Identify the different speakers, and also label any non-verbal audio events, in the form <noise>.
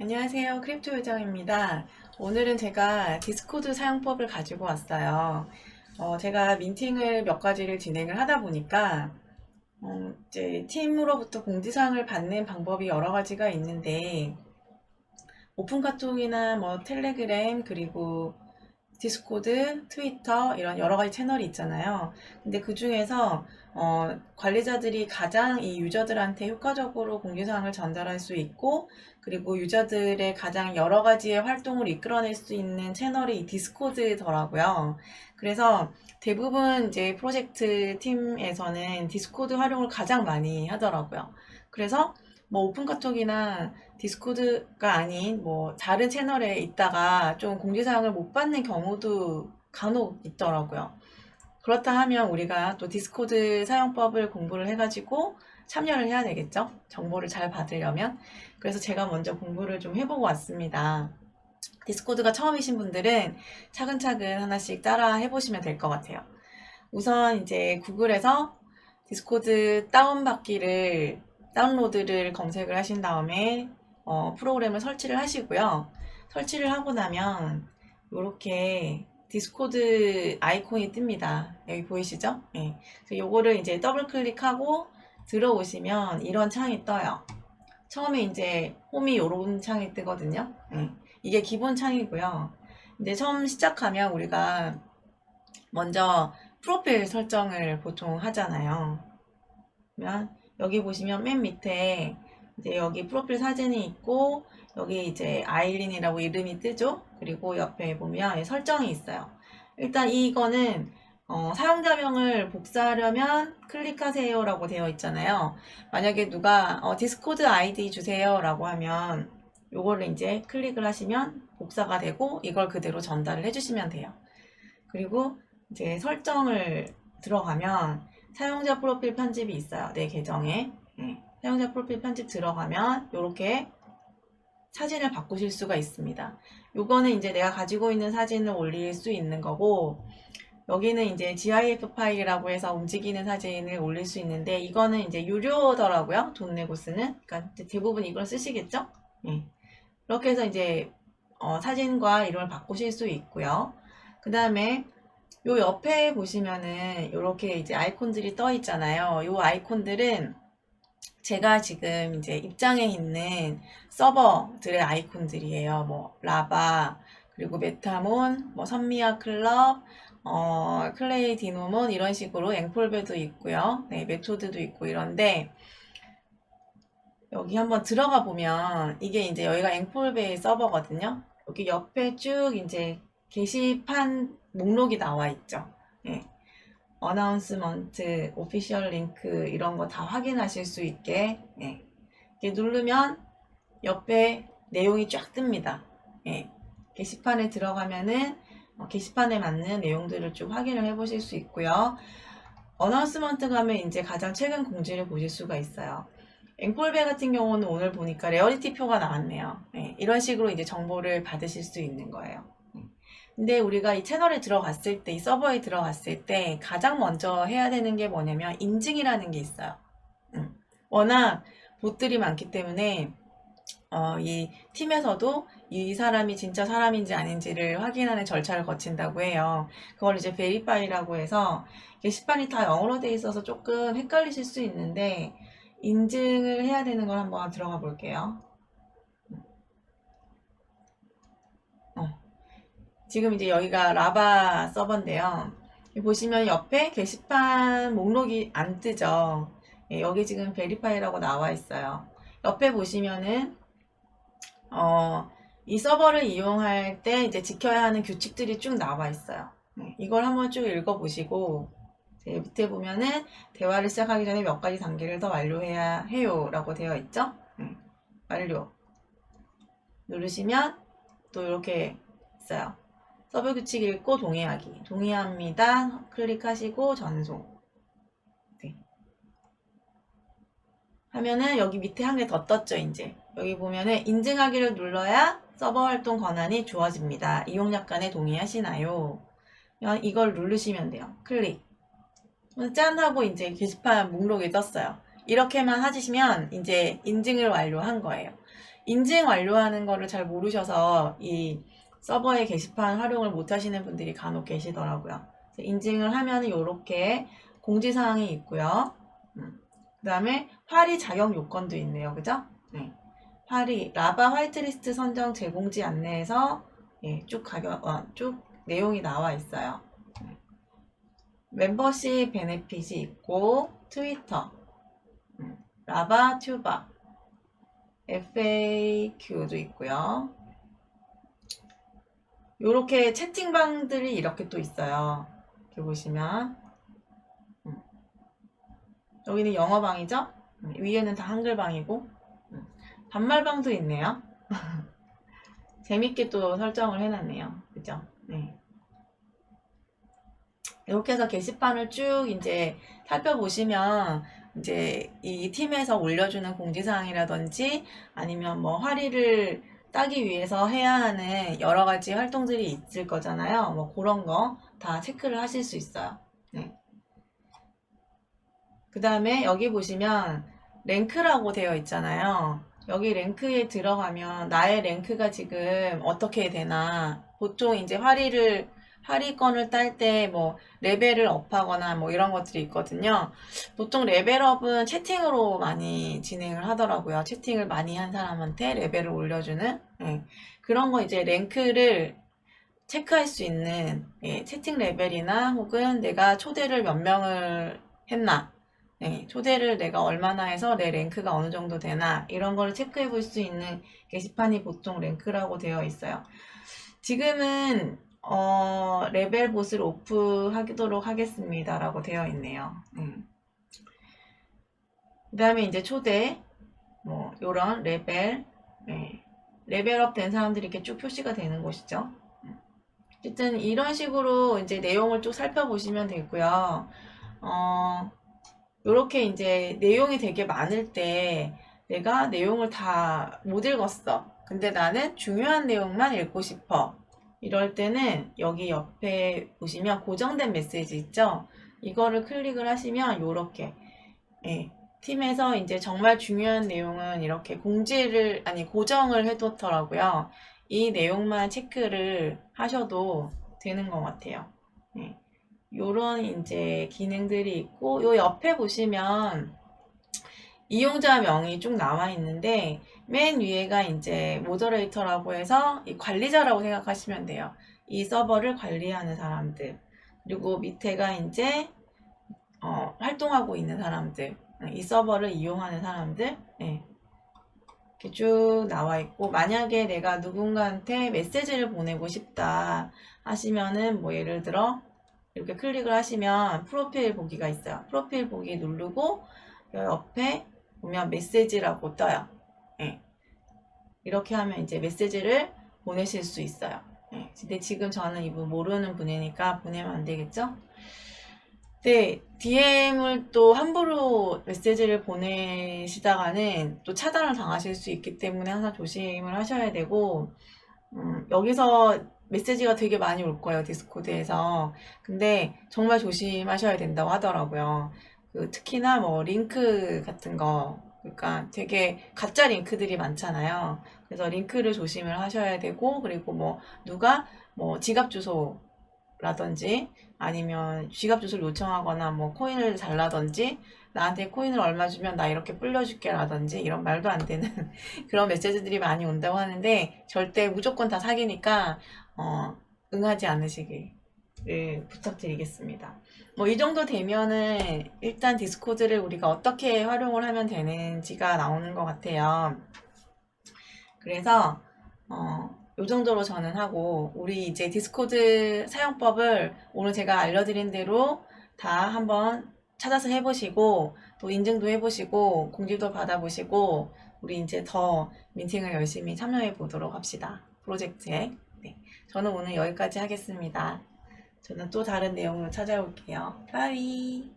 Speaker 1: 안녕하세요. 크립토 요정입니다. 오늘은 제가 디스코드 사용법을 가지고 왔어요. 어, 제가 민팅을 몇 가지를 진행을 하다 보니까 어, 이제 팀으로부터 공지사항을 받는 방법이 여러 가지가 있는데 오픈 카톡이나 뭐 텔레그램 그리고 디스코드, 트위터 이런 여러 가지 채널이 있잖아요. 근데 그 중에서 어, 관리자들이 가장 이 유저들한테 효과적으로 공지사항을 전달할 수 있고 그리고 유저들의 가장 여러 가지의 활동을 이끌어낼 수 있는 채널이 이 디스코드더라고요. 그래서 대부분 이제 프로젝트 팀에서는 디스코드 활용을 가장 많이 하더라고요. 그래서 뭐 오픈 카톡이나 디스코드가 아닌 뭐 다른 채널에 있다가 좀 공지사항을 못 받는 경우도 간혹 있더라고요. 그렇다 하면 우리가 또 디스코드 사용법을 공부를 해가지고 참여를 해야 되겠죠? 정보를 잘 받으려면. 그래서 제가 먼저 공부를 좀 해보고 왔습니다. 디스코드가 처음이신 분들은 차근차근 하나씩 따라 해보시면 될 것 같아요. 우선 이제 구글에서 디스코드 다운받기를, 다운로드를 검색을 하신 다음에 어, 프로그램을 설치를 하시고요. 설치를 하고 나면 이렇게 디스코드 아이콘이 뜹니다. 여기 보이시죠? 예. 요거를 이제 더블 클릭하고 들어오시면 이런 창이 떠요. 처음에 이제 홈이 이런 창이 뜨거든요. 예. 이게 기본 창이고요. 이제 처음 시작하면 우리가 먼저 프로필 설정을 보통 하잖아요. 그러면 여기 보시면 맨 밑에 이제 여기 프로필 사진이 있고 여기 이제 아일린이라고 이름이 뜨죠. 그리고 옆에 보면 설정이 있어요. 일단 이거는 어, 사용자명을 복사하려면 클릭하세요 라고 되어 있잖아요. 만약에 누가 어, 디스코드 아이디 주세요 라고 하면 요거를 이제 클릭을 하시면 복사가 되고 이걸 그대로 전달을 해주시면 돼요. 그리고 이제 설정을 들어가면 사용자 프로필 편집이 있어요. 내 계정에. 예. 사용자 프로필 편집 들어가면 이렇게 사진을 바꾸실 수가 있습니다. 요거는 이제 내가 가지고 있는 사진을 올릴 수 있는 거고 여기는 이제 GIF 파일이라고 해서 움직이는 사진을 올릴 수 있는데 이거는 이제 유료더라고요. 돈 내고 쓰는. 그러니까 대부분 이걸 쓰시겠죠? 예. 이렇게 해서 이제 어, 사진과 이름을 바꾸실 수 있고요. 그 다음에 요 옆에 보시면은 이렇게 이제 아이콘들이 떠 있잖아요. 요 아이콘들은 제가 지금 이제 입장에 있는 서버들의 아이콘들이에요. 뭐 라바 그리고 메타몬, 뭐 선미아 클럽, 어, 클레이 디노몬 이런 식으로 앵콜베도 있고요. 네, 메토드도 있고 이런데 여기 한번 들어가 보면 이게 이제 여기가 앵콜베의 서버거든요. 여기 옆에 쭉 이제 게시판 목록이 나와 있죠. 예. 어나운스먼트, 오피셜 링크 이런 거 다 확인하실 수 있게 예. 누르면 옆에 내용이 쫙 뜹니다. 예. 게시판에 들어가면은 어, 게시판에 맞는 내용들을 좀 확인을 해 보실 수 있고요. 어나운스먼트 가면 이제 가장 최근 공지를 보실 수가 있어요. 앵콜베 같은 경우는 오늘 보니까 레어리티 표가 나왔네요. 예, 이런 식으로 이제 정보를 받으실 수 있는 거예요. 예. 근데 우리가 이 채널에 들어갔을 때, 이 서버에 들어갔을 때 가장 먼저 해야 되는 게 뭐냐면 인증이라는 게 있어요. 음. 워낙 봇들이 많기 때문에 어, 이 팀에서도 이 사람이 진짜 사람인지 아닌지를 확인하는 절차를 거친다고 해요. 그걸 이제 베리파이라고 해서 게시판이 다 영어로 돼 있어서 조금 헷갈리실 수 있는데 인증을 해야 되는 걸 한번 들어가 볼게요. 지금 이제 여기가 라바 서버인데요. 보시면 옆에 게시판 목록이 안 뜨죠. 예, 여기 지금 베리파이라고 나와 있어요. 옆에 보시면은 어, 이 서버를 이용할 때 이제 지켜야 하는 규칙들이 쭉 나와 있어요. 네, 이걸 한번 쭉 읽어보시고 밑에 보면은 대화를 시작하기 전에 몇 가지 단계를 더 완료해야 해요 라고 되어 있죠. 네, 완료 누르시면 또 이렇게 있어요. 서버 규칙 읽고 동의하기 동의합니다. 클릭하시고 전송 네. 하면은 여기 밑에 한 개 더 떴죠 이제 여기 보면은 인증하기를 눌러야 서버 활동 권한이 주어집니다. 이용약 간에 동의하시나요? 이걸 누르시면 돼요. 클릭. 짠 하고 이제 게시판 목록이 떴어요. 이렇게만 하시면 이제 인증을 완료한 거예요. 인증 완료하는 거를 잘 모르셔서 이 서버의 게시판 활용을 못 하시는 분들이 간혹 계시더라고요. 인증을 하면 이렇게 공지사항이 있고요. 그 다음에 화리 자격 요건도 있네요. 그죠? 네. 화리, 라바 화이트리스트 선정 제공지 안내에서 예, 쭉 가격, 어, 쭉 내용이 나와 있어요. 네. 멤버십 베네핏이 있고, 트위터, 음, 라바 튜바, FAQ도 있고요. 요렇게 채팅방들이 이렇게 또 있어요. 이렇게 보시면. 음. 여기는 영어방이죠? 음, 위에는 다 한글방이고, 음. 반말방도 있네요. <laughs> 재밌게 또 설정을 해놨네요. 그죠? 네. 이렇게 해서 게시판을 쭉 이제 살펴보시면 이제 이 팀에서 올려주는 공지사항이라든지 아니면 뭐 화리를 따기 위해서 해야 하는 여러 가지 활동들이 있을 거잖아요. 뭐 그런 거 다 체크를 하실 수 있어요. 네. 그 다음에 여기 보시면 랭크라고 되어 있잖아요. 여기 랭크에 들어가면 나의 랭크가 지금 어떻게 되나 보통 이제 화리를 화리건을 딸 때 뭐 레벨을 업하거나 뭐 이런 것들이 있거든요. 보통 레벨업은 채팅으로 많이 진행을 하더라고요. 채팅을 많이 한 사람한테 레벨을 올려주는 예. 그런 거 이제 랭크를 체크할 수 있는 예, 채팅 레벨이나 혹은 내가 초대를 몇 명을 했나 네, 초대를 내가 얼마나 해서 내 랭크가 어느 정도 되나 이런 걸 체크해 볼 수 있는 게시판이 보통 랭크라고 되어 있어요. 지금은 어, 레벨 봇을 오프하도록 하겠습니다 라고 되어 있네요. 음. 그 다음에 이제 초대 뭐 요런 레벨 네. 레벨업 된 사람들이 이렇게 쭉 표시가 되는 곳이죠. 음. 어쨌든 이런 식으로 이제 내용을 쭉 살펴보시면 되고요. 어, 요렇게 이제 내용이 되게 많을 때 내가 내용을 다 못 읽었어. 근데 나는 중요한 내용만 읽고 싶어. 이럴 때는 여기 옆에 보시면 고정된 메시지 있죠? 이거를 클릭을 하시면 요렇게 예, 팀에서 이제 정말 중요한 내용은 이렇게 공지를 아니 고정을 해뒀더라고요. 이 내용만 체크를 하셔도 되는 것 같아요. 예. 요런 이제 기능들이 있고 요 옆에 보시면 이용자 명이 쭉 나와 있는데 맨 위에가 이제 모더레이터라고 해서 이 관리자라고 생각하시면 돼요. 이 서버를 관리하는 사람들 그리고 밑에가 이제 어, 활동하고 있는 사람들 이 서버를 이용하는 사람들 네. 이렇게 쭉 나와 있고 만약에 내가 누군가한테 메시지를 보내고 싶다 하시면은 뭐 예를 들어 이렇게 클릭을 하시면 프로필 보기가 있어요. 프로필 보기 누르고 옆에 보면 메시지라고 떠요. 예. 이렇게 하면 이제 메시지를 보내실 수 있어요. 예. 근데 지금 저는 이분 모르는 분이니까 보내면 안 되겠죠? 네, DM을 또 함부로 메시지를 보내시다가는 또 차단을 당하실 수 있기 때문에 항상 조심을 하셔야 되고, 음, 여기서 메시지가 되게 많이 올 거예요, 디스코드에서. 근데 정말 조심하셔야 된다고 하더라고요. 그 특히나 뭐 링크 같은 거, 그러니까 되게 가짜 링크들이 많잖아요. 그래서 링크를 조심을 하셔야 되고, 그리고 뭐 누가 뭐 지갑 주소라든지 아니면 지갑 주소를 요청하거나 뭐 코인을 달라든지 나한테 코인을 얼마 주면 나 이렇게 불려줄게 라든지 이런 말도 안 되는 <laughs> 그런 메시지들이 많이 온다고 하는데 절대 무조건 다 사기니까 어, 응하지 않으시기 를 부탁드리겠습니다. 뭐 이 정도 되면은 일단 디스코드를 우리가 어떻게 활용을 하면 되는지가 나오는 것 같아요. 그래서 어, 요 정도로 저는 하고 우리 이제 디스코드 사용법을 오늘 제가 알려드린 대로 다 한번 찾아서 해보시고 또 인증도 해보시고 공지도 받아보시고 우리 이제 더 민팅을 열심히 참여해 보도록 합시다. 프로젝트에. 네. 저는 오늘 여기까지 하겠습니다. 저는 또 다른 내용으로 찾아올게요. 빠이.